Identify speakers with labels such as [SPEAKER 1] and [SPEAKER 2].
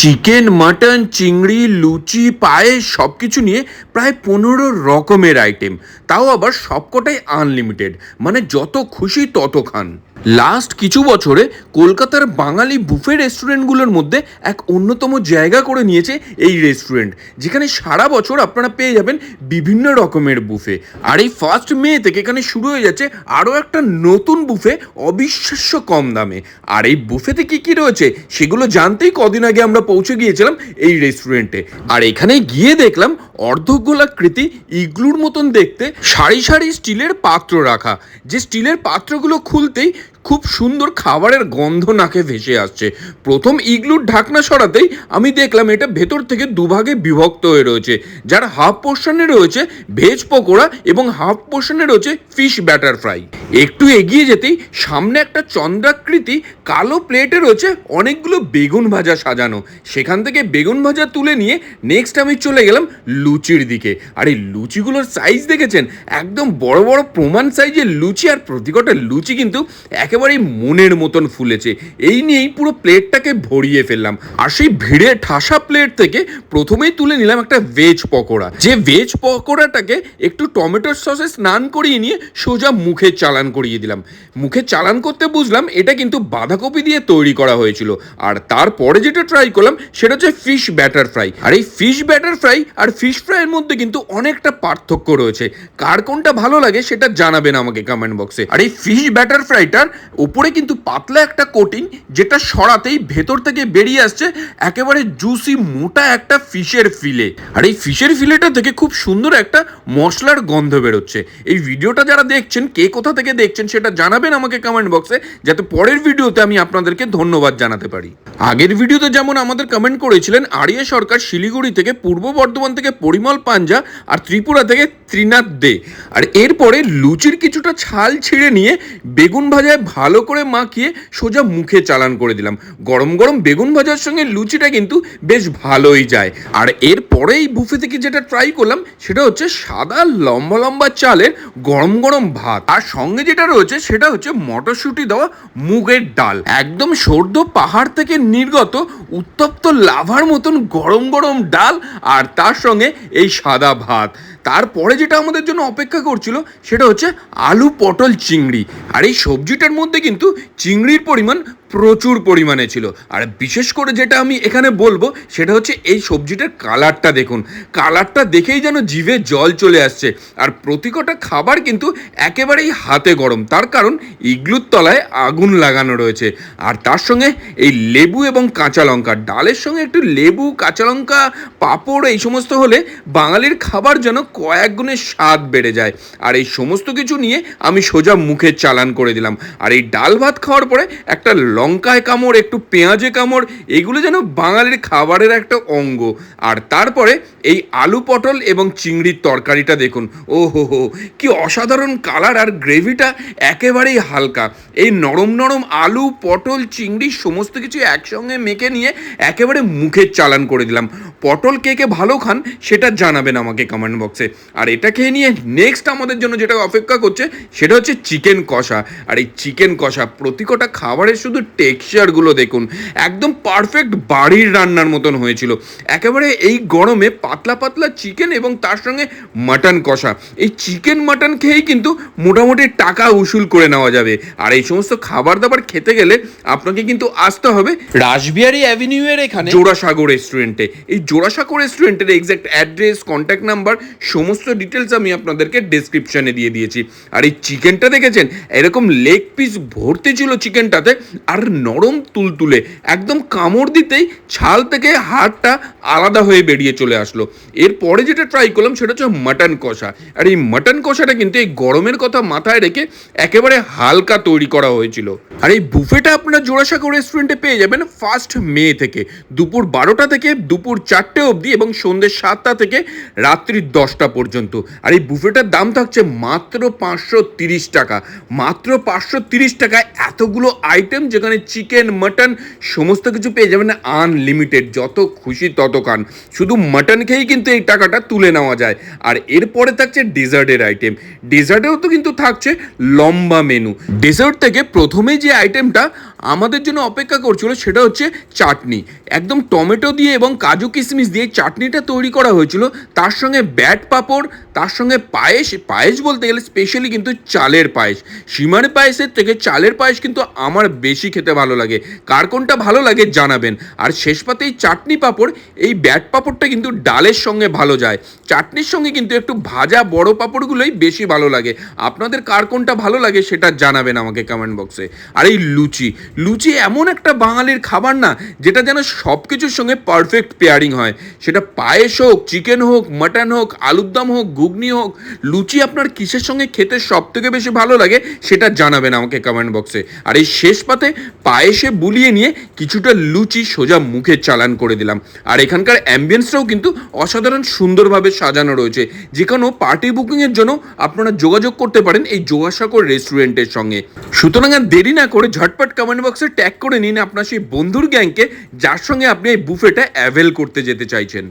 [SPEAKER 1] Chicken, mutton, চিংড়ি, লুচি, পায়েস সব কিছু নিয়ে প্রায় পনেরো রকমের আইটেম তাও আবার সবকটাই আনলিমিটেড মানে যত খুশি তত খান। লাস্ট কিছু বছরে কলকাতার বাঙালি বুফে রেস্টুরেন্টগুলোর মধ্যে এক অন্যতম জায়গা করে নিয়েছে এই রেস্টুরেন্ট যেখানে সারা বছর আপনারা পেয়ে যাবেন বিভিন্ন রকমের বুফে আর এই ফার্স্ট মে থেকে এখানে শুরু হয়ে যাচ্ছে আরও একটা নতুন বুফে অবিশ্বাস্য কম দামে। আর এই বুফেতে কি কি রয়েছে সেগুলো জানতেই কদিন আগে আমরা পৌঁছে গিয়েছিলাম এই রেস্টুরেন্টে আর এখানে গিয়ে দেখলাম অর্ধগোলাকৃতি ইগলুর মতন দেখতে সারি সারি স্টিলের পাত্র রাখা। যে স্টিলের পাত্রগুলো খুলতেই খুব সুন্দর খাবারের গন্ধ নাকে ভেসে আসছে। প্রথম ইগলুর ঢাকনা সরাতেই আমি দেখলাম এটা ভেতর থেকে দুভাগে বিভক্ত হয়ে রয়েছে। যার হাফ পোর্শনে রয়েছে ভেজ পকোড়া এবং হাফ পোর্শনে রয়েছে ফিশ ব্যাটার ফ্রাই একটু এগিয়ে যেতেই সামনে একটা চন্দ্রাকৃতি কালো প্লেটে রয়েছে অনেকগুলো বেগুন ভাজা সাজানো। সেখান থেকে বেগুন ভাজা তুলে নিয়ে নেক্সট আমি চলে গেলাম লুচির দিকে। আর এই লুচিগুলোর সাইজ দেখেছেন? একদম বড় বড় প্রমাণ সাইজের লুচি আর প্রতিকটা লুচি কিন্তু একেবারেই মনের মতন ফুলেছে। এই নিয়েই পুরো প্লেটটাকে ভরিয়ে ফেললাম। আর সেই ভিড়ে ঠাসা প্লেট থেকে প্রথমেই তুলে নিলাম একটা ভেজ পকোড়া। যে ভেজ পকোড়াটাকে একটু টমেটোর সসে স্নান করিয়ে নিয়ে সোজা মুখে চালান করিয়ে দিলাম। মুখে চালান করতে বুঝলাম এটা কিন্তু বাঁধাকপি দিয়ে তৈরি করা হয়েছিল। আর তারপরে যেটা ট্রাই করলাম সেটা হচ্ছে ফিশ ব্যাটার ফ্রাই আর এই ফিশ ব্যাটার ফ্রাই আর ফিশ ফ্রাইয়ের মধ্যে কিন্তু অনেকটা পার্থক্য রয়েছে। কার কোনটা ভালো লাগে সেটা জানাবেন আমাকে কমেন্ট বক্সে আর এই ফিশ ব্যাটার ফ্রাইটার উপরে কিন্তু পাতলা একটা কোটিং যেটা সরাতেই ভেতর থেকে বেরিয়ে আসছে একেবারে জুসি মোটা একটা ফিশের ফিলে। আর এই ফিশের ফিলেটা থেকে খুব সুন্দর একটা মশলার গন্ধ বেরোচ্ছে। এই ভিডিওটা যারা দেখছেন, কে কোথা থেকে দেখছেন সেটা জানাবেন আমাকে কমেন্ট বক্সে যাতে পরের ভিডিওতে আমি আপনাদেরকে ধন্যবাদ জানাতে পারি। আগের ভিডিওতে যেমন আমাদের কমেন্ট করেছিলেন, আরিয়া সরকার শিলিগুড়ি থেকে পূর্ব বর্ধমান থেকে পরিমল পাঞ্জা আর ত্রিপুরা থেকে ত্রিনাথ দে। আর এরপরে লুচির কিছুটা ছাল ছিঁড়ে নিয়ে বেগুন ভাজায় ভালো করে মাখিয়ে সোজা মুখে চালান করে দিলাম। গরম গরম বেগুন ভাজার সঙ্গে লুচিটা কিন্তু বেশ ভালোই যায়। আর এরপরে এই বুফে থেকে যেটা ট্রাই করলাম, সেটা হচ্ছে সাদা লম্বা লম্বা চালের গরম গরম ভাত। আর সঙ্গে যেটা রয়েছে, সেটা হচ্ছে মটরশুঁটি দেওয়া মুগের ডাল। একদম সর্দ পাহাড় থেকে নির্গত, উত্তপ্ত লাভার মতন গরম গরম ডাল আর তার সঙ্গে এই সাদা ভাত। তারপরে যেটা আমাদের জন্য অপেক্ষা করছিল, সেটা হচ্ছে আলু পটল চিংড়ি। আর এই সবজিটার মধ্যে কিন্তু চিংড়ির পরিমাণ প্রচুর পরিমাণে ছিল। আর বিশেষ করে যেটা আমি এখানে বলব, সেটা হচ্ছে এই সবজিটার কালারটা দেখুন। কালারটা দেখেই যেন জিভে জল চলে আসছে। আর প্রতিকটা খাবার কিন্তু একেবারেই হাতে গরম। তার কারণ ইগলুর তলায় আগুন লাগানো রয়েছে। আর তার সঙ্গে এই লেবু এবং কাঁচা লঙ্কা। ডালের সঙ্গে একটু লেবু, কাঁচা লঙ্কা, পাঁপড়, এই সমস্ত হলে বাঙালির খাবার যেন কয়েক গুণের স্বাদ বেড়ে যায়। আর এই সমস্ত কিছু নিয়ে আমি সোজা মুখে চালান করে দিলাম। আর এই ডাল ভাত খাওয়ার পরে একটা লঙ্কায় কামড়, একটু পেঁয়াজে কামড়, এগুলো যেন বাঙালির খাবারের একটা অঙ্গ। আর তারপরে এই আলু পটল এবং চিংড়ির তরকারিটা দেখুন। ও হো হো কি অসাধারণ কালার আর গ্রেভিটা একেবারেই হালকা। এই নরম নরম আলু, পটল, চিংড়ি সমস্ত কিছু একসঙ্গে মেখে নিয়ে একেবারে মুখের চালান করে দিলাম। পটল কে কে ভালো খান সেটা জানাবেন আমাকে কমেন্ট বক্সে আর এটা খেয়ে নিয়ে নেক্সট আমাদের জন্য যেটা অপেক্ষা করছে, সেটা হচ্ছে চিকেন কষা। আর এই চিকেন কষা প্রতিকটা খাবারের শুধু টেক্সচারগুলো দেখুন একদম পারফেক্ট বাড়ির রান্নার মতন হয়েছিল। একেবারে এই গরমে পাতলা পাতলা চিকেন এবং তার সঙ্গে মাটন কষা। এই চিকেন মাটন খেয়েই কিন্তু মোটামুটি টাকা উসুল করে নেওয়া যাবে। আর এই সমস্ত খাবার দাবার খেতে গেলে আপনাকে কিন্তু আসতে হবে রাসবিহারি অ্যাভিনিউ এর এখানে। জোড়াসাগর রেস্টুরেন্টে এই জোড়াসাগর রেস্টুরেন্টের এক্সাক্ট অ্যাড্রেস কন্ট্যাক্ট নাম্বার সমস্ত ডিটেলস আমি আপনাদেরকে ডেসক্রিপশনে দিয়ে দিয়েছি। আর এই চিকেনটা দেখেছেন? এরকম লেগ পিস ভর্তি ছিল চিকেনটাতে আর নরম তুলতুলে, একদম কামড় দিতেই ছাল থেকে হাড়টা আলাদা হয়ে বেরিয়ে চলে আসলো। এরপরে যেটা ট্রাই করলাম সেটা হচ্ছে মাটন কষা। আর এই মাটন কষাটা কিন্তু এই গরমের কথা মাথায় রেখে একেবারে হালকা তৈরি করা হয়েছিল। আর এই বুফেটা আপনারা জোড়াসাঁকো রেস্টুরেন্টে পেয়ে যাবেন ফার্স্ট মে থেকে। দুপুর বারোটা থেকে দুপুর চারটে অবধি এবং সন্ধ্যে সাতটা থেকে রাত্রি দশটা পর্যন্ত। আর এই বুফেটার দাম থাকছে মাত্র পাঁচশো তিরিশ টাকা। মাত্র পাঁচশো তিরিশ টাকায় এতগুলো আইটেম যেখানে চিকেন, মাটন, সমস্ত কিছু পেয়ে যাবেন আনলিমিটেড যত খুশি তত খান। শুধু মাটন খেয়েই কিন্তু এই টাকাটা তুলে নেওয়া যায়। আর এরপরে থাকছে ডেজার্টের আইটেম ডেজার্টেও তো কিন্তু থাকছে লম্বা মেনু ডেজার্ট থেকে প্রথমে যে আইটেমটা আমাদের জন্য অপেক্ষা করছিল সেটা হচ্ছে চাটনি। একদম টমেটো দিয়ে এবং কাজু কিশমিশ দিয়ে চাটনিটা তৈরি করা হয়েছিল। তার সঙ্গে ব্যাট পাঁপড় তার সঙ্গে পায়েস পায়েস বলতে গেলে স্পেশালি কিন্তু চালের পায়েস। সীমার পায়েসের থেকে চালের পায়েস কিন্তু আমার বেশি খেতে ভালো লাগে। কার কোনটা ভালো লাগে জানাবেন। আর শেষ পাতে এই চাটনি পাঁপড়, এই ব্যাট পাঁপড়টা কিন্তু ডালের সঙ্গে ভালো যায়। চাটনির সঙ্গে কিন্তু একটু ভাজা বড় পাঁপড়গুলোই বেশি ভালো লাগে। আপনাদের কার কোনটা ভালো লাগে সেটা জানাবেন আমাকে কমেন্ট বক্সে আর এই লুচি লুচি এমন একটা বাঙালির খাবার না, যেটা যেন সব কিছুর সঙ্গে পারফেক্ট পেয়ারিং হয়। সেটা পায়েস হোক চিকেন হোক মাটন হোক আলুর দম হোক ঘুগনি হোক, লুচি আপনার কিসের সঙ্গে খেতে সব থেকে বেশি ভালো লাগে সেটা জানাবেন আমাকে কমেন্ট বক্সে আর এই শেষ পাতে পায়েসে বুলিয়ে নিয়ে কিছুটা লুচি সোজা মুখে চালান করে দিলাম। আর এখানকার অ্যাম্বিয়েন্সটাও কিন্তু অসাধারণ সুন্দরভাবে সাজানো রয়েছে। যে কোনো পার্টি বুকিংয়ের জন্য আপনারা যোগাযোগ করতে পারেন এই যোগাসাগর রেস্টুরেন্টের সঙ্গে। সুতরাং আর দেরি না করে ঝটপট কমেন্ট বক্সে ট্যাগ করে নিন আপনার সেই বন্ধুর গ্যাংকে যার সঙ্গে আপনি এই বুফেটা অ্যাভেল করতে যেতে চাইছেন।